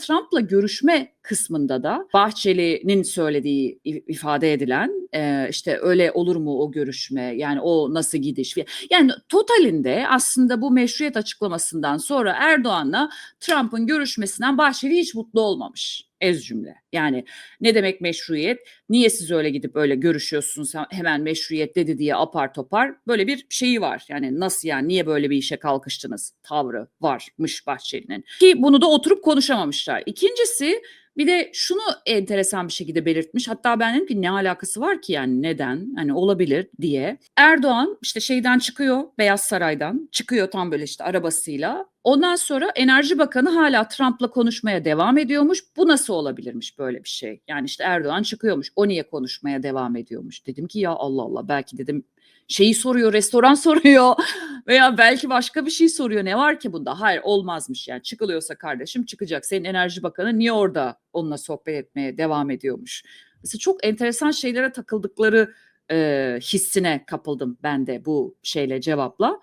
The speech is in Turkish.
Trump'la görüşme kısmında da Bahçeli'nin söylediği ifade edilen e, işte öyle olur mu o görüşme yani o nasıl gidiş. Yani totalinde aslında bu meşruiyet açıklamasından sonra Erdoğan'la Trump'ın görüşmesinden Bahçeli hiç mutlu olmamış. Ez cümle. Yani ne demek meşruiyet? Niye siz öyle gidip öyle görüşüyorsunuz he- hemen meşruiyet dedi diye apar topar böyle bir şeyi var. Yani nasıl yani niye böyle bir işe kalkıştınız tavrı varmış Bahçeli'nin. Ki bunu da oturup konuşamamışlar. İkincisi bir de şunu enteresan bir şekilde belirtmiş. Hatta ben dedim ki ne alakası var ki yani neden? Hani olabilir diye. Erdoğan işte şeyden çıkıyor Beyaz Saray'dan. Çıkıyor tam böyle işte arabasıyla. Ondan sonra Enerji Bakanı hala Trump'la konuşmaya devam ediyormuş. Bu nasıl olabilirmiş böyle bir şey? Yani işte Erdoğan çıkıyormuş. O niye konuşmaya devam ediyormuş? Dedim ki ya Allah Allah belki dedim şeyi soruyor, restoran soruyor veya belki başka bir şey soruyor. Ne var ki bunda? Hayır olmazmış yani. Çıkılıyorsa kardeşim çıkacak. Senin Enerji Bakanı niye orada onunla sohbet etmeye devam ediyormuş? Mesela çok enteresan şeylere takıldıkları e, hissine kapıldım ben de bu şeyle cevapla.